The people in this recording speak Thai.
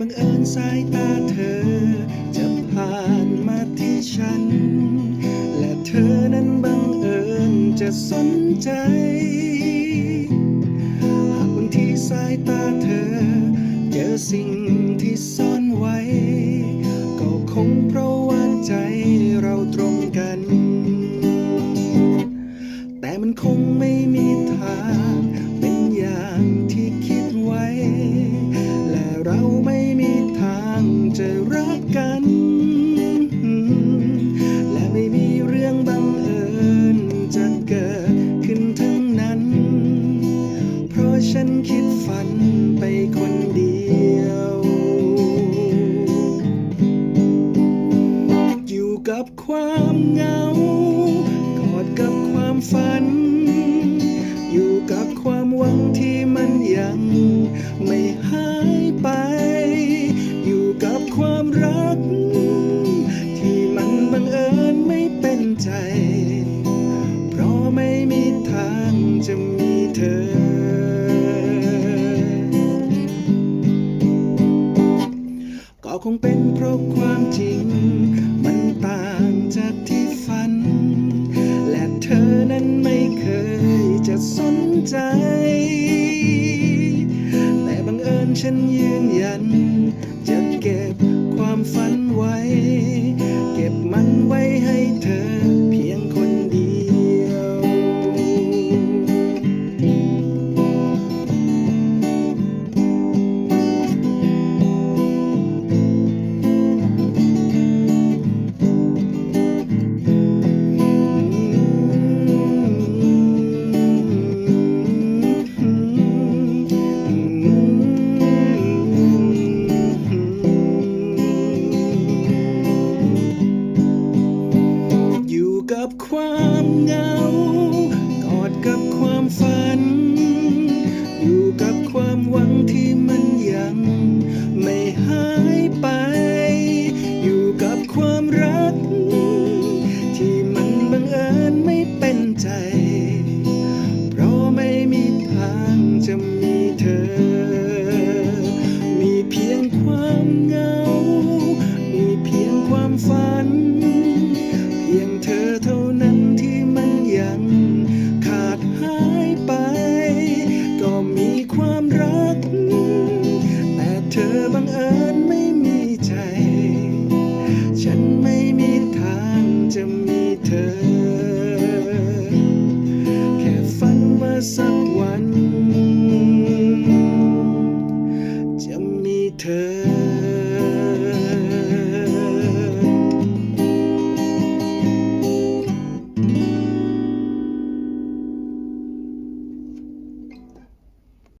บังเอิญสายตาเธอ จะผ่านมาที่ฉัน และเธอนั้นบังเอิญจะสนใจ หากบางทีสายตาเธอ เจอสิ่งที่ซ่ ไม่หายไป อยู่กับความรัก ที่มันบังเอิญไม่เป็นใจ เพราะไม่มีทางจะมีเธอ ก็คงเป็นเพราะความจริง มันต่างจากที่ฝัน และเธอนั้นไม่เคยจะสนใจัน จะเก็บความฝันไว้ เก็บมันไว้ให้ good. เธอ